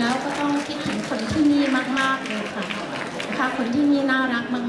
แล้วก็ต้องคิดถึงคนที่นี่มากๆเลยค่ะนะคะคนที่นี่น่ารักมาก